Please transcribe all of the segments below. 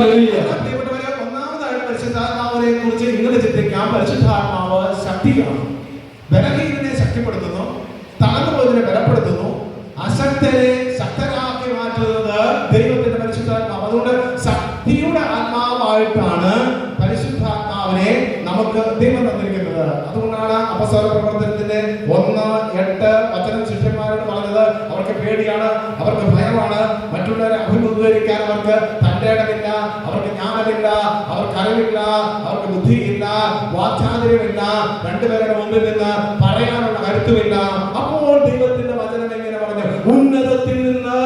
പ്രിയപ്പെട്ടവരെ ഒന്നാമതായിട്ട് പരിശുദ്ധാത്മാവിനെ കുറിച്ച് ഇങ്ങനെ ചിന്തിക്കാം. പരിശുദ്ധാത്മാവ് ശക്തിയാണ്. ബലഹീനനെ ശക്തിപ്പെടുത്തുന്നു. തളർന്നുപോയതിനെ ബലപ്പെടുത്തുന്നു. അശക്തരെ ശക്തരാക്കി മാറ്റുന്നത് ദൈവത്തിന്റെ പരിശുദ്ധാത്മാവ്. ശക്തിയുടെ ആത്മാവായിട്ടാണ് പരിശുദ്ധാത്മാവിനെ നമുക്ക് ദൈവം തന്നിരിക്കുന്നത്. അതുകൊണ്ടാണ് അപസ്വര പ്രവർത്തനത്തിന്റെ ഒന്ന് എട്ട് വചനം ശിഷ്യന്മാരോട് പറഞ്ഞത്. അവർക്ക് പേടിയാണ് അവർക്ക് ഭയമാണ്. മറ്റുള്ളവരെ അഭിമുഖീകരിക്കാൻ അവർക്ക് തന്റെ ഇടമില്ല അവർക്ക് ജ്ഞാനമില്ല അവർക്ക് അറിവില്ല അവർക്ക് ബുദ്ധിയില്ല വാചാതിര്യമില്ല രണ്ടുപേരുടെ മുമ്പിൽ നിന്ന് പറയാനുള്ള കരുത്തുമില്ല. അപ്പോൾ ദൈവത്തിന്റെ വചനം എങ്ങനെ പറഞ്ഞു? ഉന്നതത്തിൽ നിന്ന്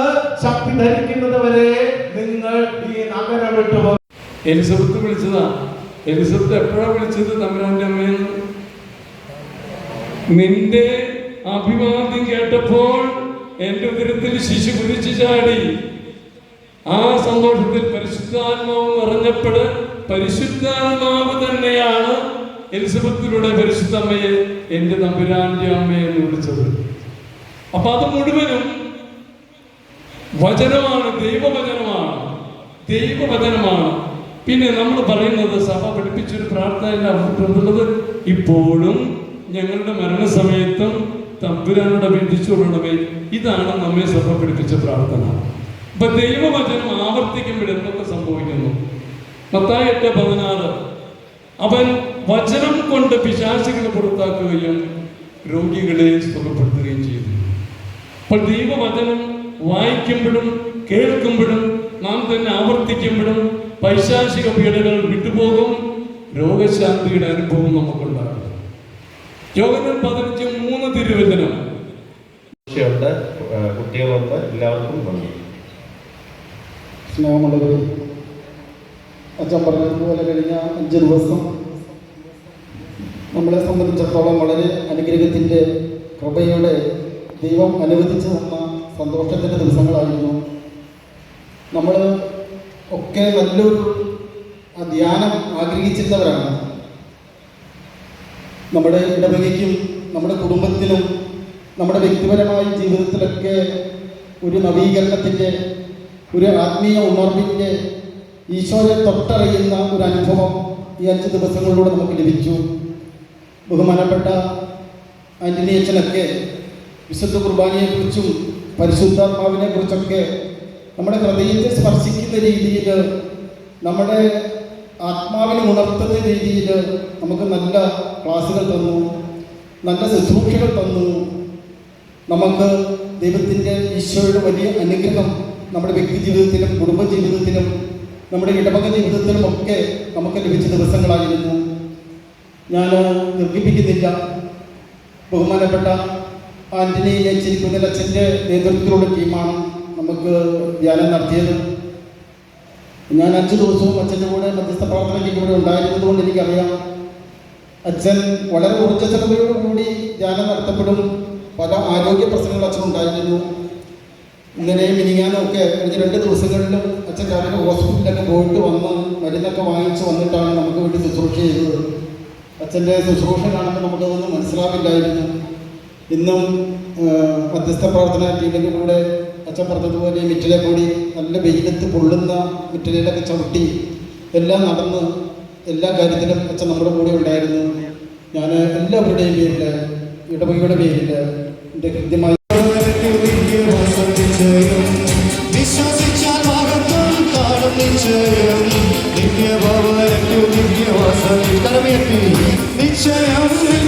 ശക്തി ധരിക്കുന്നത് വരെ നിങ്ങൾ ഈ നഗരം വിട്ടു എലിസബത്ത് വിളിച്ചതാ എലിസബത്ത് എപ്പോഴാ വിളിച്ചത് തമ്പുരാന്റെ അമ്മയെന്ന് നിന്റെ അഭിവാദ്യം കേട്ടപ്പോൾ എന്റെ ഉദരത്തിൽ ശിശു കുതിച്ചു ചാടി. ആ സന്തോഷത്തിൽ പരിശുദ്ധാത്മാവ് നിറഞ്ഞപ്പോൾ പരിശുദ്ധാത്മാവ് തന്നെയാണ് എലിസബത്തിലൂടെ പരിശുദ്ധ അമ്മയെ എന്റെ തമ്പുരാന്റെ അമ്മയെ എന്ന് വിളിച്ചത്. അപ്പൊ അത് മുഴുവനും വചനമാണ് ദൈവവചനമാണ് ദൈവവചനമാണ്. പിന്നെ നമ്മൾ പറയുന്നത് സഭ പഠിപ്പിച്ചൊരു പ്രാർത്ഥന എന്നുള്ളത് ഇപ്പോഴും ഞങ്ങളുടെ മരണസമയത്തും തമ്പുരാനോട് അപേക്ഷിച്ചുകൊള്ളണമേ ഇതാണ് നമ്മെ സഭ പഠിപ്പിച്ച പ്രാർത്ഥന. ഇപ്പൊ ദൈവവചനം ആവർത്തിക്കുമ്പോൾ എന്തൊക്കെ സംഭവിക്കുന്നു? മത്തായി എട്ട് പതിനാറ്. അവൻ വചനം കൊണ്ട് പിശാചികളെ പുറത്താക്കുകയും രോഗികളെ സുഖപ്പെടുത്തുകയും ചെയ്തു അപ്പോൾ ദൈവവചനം വായിക്കുമ്പോഴും കേൾക്കുമ്പോഴും നാം തന്നെ ആവർത്തിക്കുമ്പോഴും പൈശാചിക പീഡകൾ വിട്ടുപോകും. രോഗശാന്തിയുടെ അനുഭവം നമുക്കുണ്ടാകും. യോഗത്തിൽ പതിനഞ്ച് മൂന്ന് തിരുവചനം. ഉണ്ട് കുട്ടികളുണ്ട് എല്ലാവർക്കും നന്ദി. അച്ഛൻ പറഞ്ഞതുപോലെ കഴിഞ്ഞ അഞ്ച് ദിവസം നമ്മളെ സംബന്ധിച്ചിടത്തോളം വളരെ അനുഗ്രഹത്തിന്റെ കൃപയുടെ ദൈവം അനുവദിച്ചു തന്ന സന്തോഷത്തിന്റെ ദിവസങ്ങളായിരുന്നു. നമ്മൾ ഒക്കെ നല്ലൊരു ധ്യാനം ആഗ്രഹിച്ചിരുന്നവരാണ്. നമ്മുടെ ഇടവകയ്ക്കും നമ്മുടെ കുടുംബത്തിനും നമ്മുടെ വ്യക്തിപരമായ ജീവിതത്തിലൊക്കെ ഒരു നവീകരണത്തിന്റെ ഒരു ആത്മീയ ഉണർവിന്റെ ഈശോയെ തൊട്ടറിയുന്ന ഒരു അനുഭവം ഈ അഞ്ച് ദിവസങ്ങളിലൂടെ നമുക്ക് ലഭിച്ചു. ബഹുമാനപ്പെട്ട ആന്റണി അച്ഛനൊക്കെ വിശുദ്ധ കുർബാനയെക്കുറിച്ചും പരിശുദ്ധാത്മാവിനെ കുറിച്ചൊക്കെ നമ്മുടെ ഹൃദയത്തെ സ്പർശിക്കുന്ന രീതിയിൽ നമ്മുടെ ആത്മാവിനെ ഉണർത്തുന്ന രീതിയിൽ നമുക്ക് നല്ല ക്ലാസ്സുകൾ തന്നു നല്ല ശുശ്രൂഷകൾ തന്നു. നമുക്ക് ദൈവത്തിന്റെ ഈശോയുടെ വലിയ അനുഗ്രഹം നമ്മുടെ വ്യക്തി ജീവിതത്തിലും കുടുംബ ജീവിതത്തിലും നമ്മുടെ ഇടവക ജീവിതത്തിലും ഒക്കെ നമുക്ക് ലഭിച്ച ദിവസങ്ങളായിരുന്നു. ഞാൻ ദീർഘിപ്പിക്കുന്നില്ല. ബഹുമാനപ്പെട്ട ആന്റണി ചിരിക്കുന്ന അച്ഛന്റെ നേതൃത്വത്തിലുള്ള ടീമാണ്. നമുക്ക് ധ്യാനം നടത്തിയത്. ഞാൻ അഞ്ച് ദിവസവും അച്ഛന്റെ കൂടെ മധ്യസ്ഥ പ്രവർത്തനയ്ക്ക് കൂടെ ഉണ്ടായിരുന്നതുകൊണ്ട് എനിക്കറിയാം. അച്ഛൻ വളരെ ഊർജസ്വലതയോടുകൂടി ധ്യാനം നടത്തപ്പെടും. പല ആരോഗ്യ പ്രശ്നങ്ങൾ അച്ഛൻ ഉണ്ടായിരുന്നു. ഇന്നലെയും മിനിങ്ങാനും ഒക്കെ കഴിഞ്ഞ രണ്ട് ദിവസങ്ങളിലും അച്ഛൻ രാവിലെ ഹോസ്പിറ്റലിലൊക്കെ പോയിട്ട് വന്ന് മരുന്നൊക്കെ വാങ്ങിച്ച് വന്നിട്ടാണ് നമുക്ക് വേണ്ടി ശുശ്രൂഷ ചെയ്തത്. അച്ഛന്റെ ശുശ്രൂഷ കാണുമ്പോൾ നമുക്കതൊന്നും മനസ്സിലാവില്ലായിരുന്നു. ഇന്നും മധ്യസ്ഥ പ്രാർത്ഥന ടീമിന്റെ കൂടെ അച്ഛൻ പറഞ്ഞതുപോലെ മിറ്റിലെ കൂടി നല്ല വെയിലത്ത് പൊള്ളുന്ന മിറ്റിലൊക്കെ ചവിട്ടി എല്ലാം നടന്ന് എല്ലാ കാര്യത്തിലും അച്ഛൻ നമ്മുടെ കൂടെ ഉണ്ടായിരുന്നു. ഞാൻ എല്ലാവരുടെയും പേരിൽ ഇടവകയുടെ പേരിൽ എന്റെ കൃത്യമായി നിശ്ചയം. നിശ്ചയം.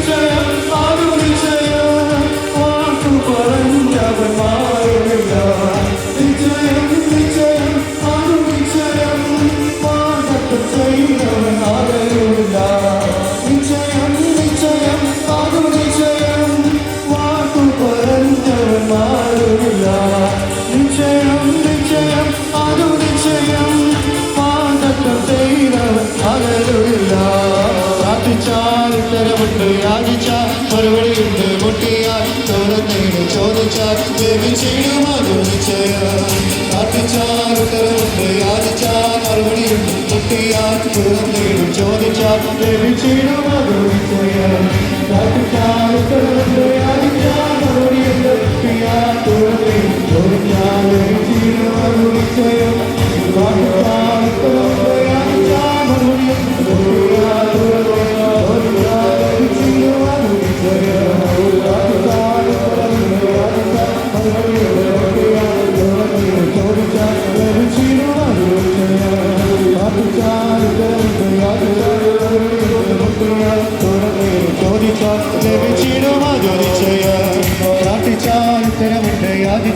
മറുപടിയുണ്ട് മുട്ടിയാൽ തുറന്നേട് ചോദിച്ചാൽ ലഭിച്ചിടും അതു നിശ്ചയം പ്രാർത്ഥിച്ചാൽ ഉത്തരവുണ്ട് യാചിച്ചാൽ മറുപടിയുണ്ട് മുട്ടിയാൽ തുറന്നേടും ചോദിച്ചാൽ ലഭിച്ചിടും അതു നിശ്ചയം പ്രാർത്ഥിച്ചാൽ ഉത്തരവുണ്ട്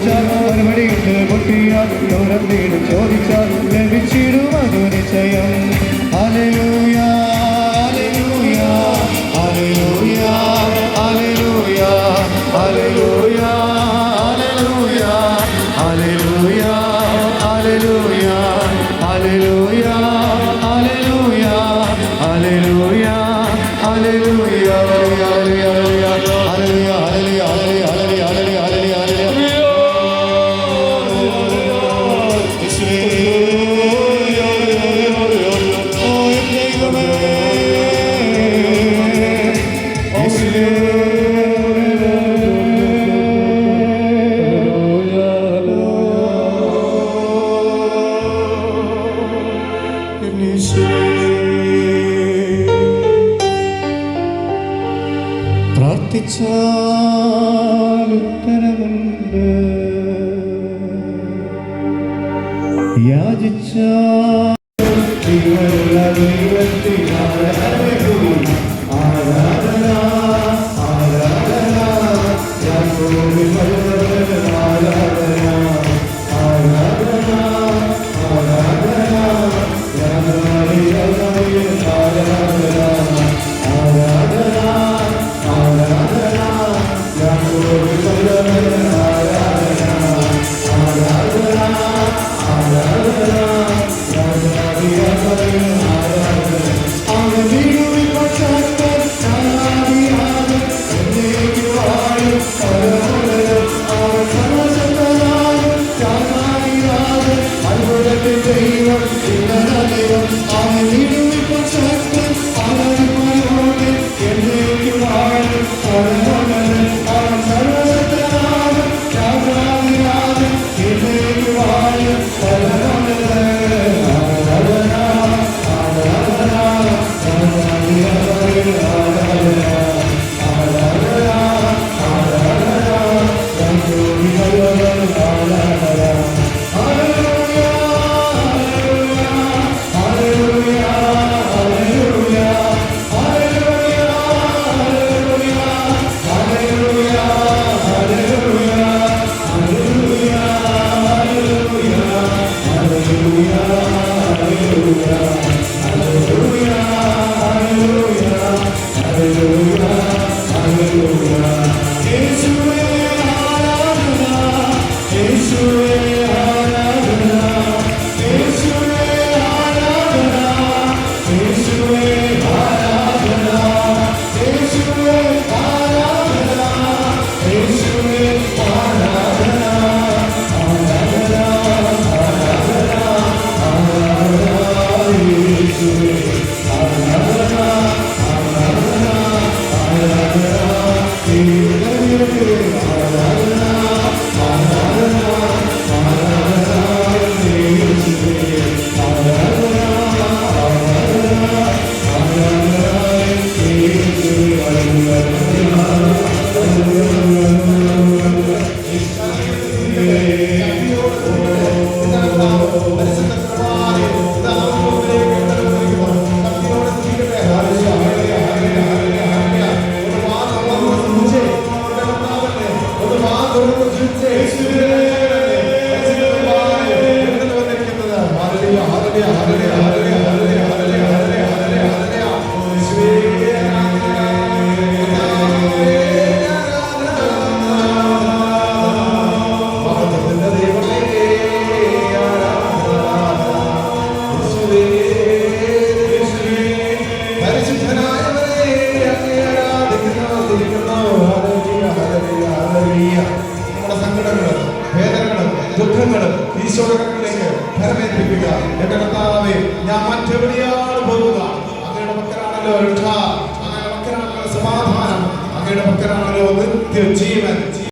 ചോദിച്ചാൽ മറുപടിയുണ്ട് പൊട്ടിയാൽ ചോദിച്ചാൽ വിളിച്ചാൽ ഉത്തരമുണ്ട്. യാചിച്ചാൽ ദൈവത്തിനായ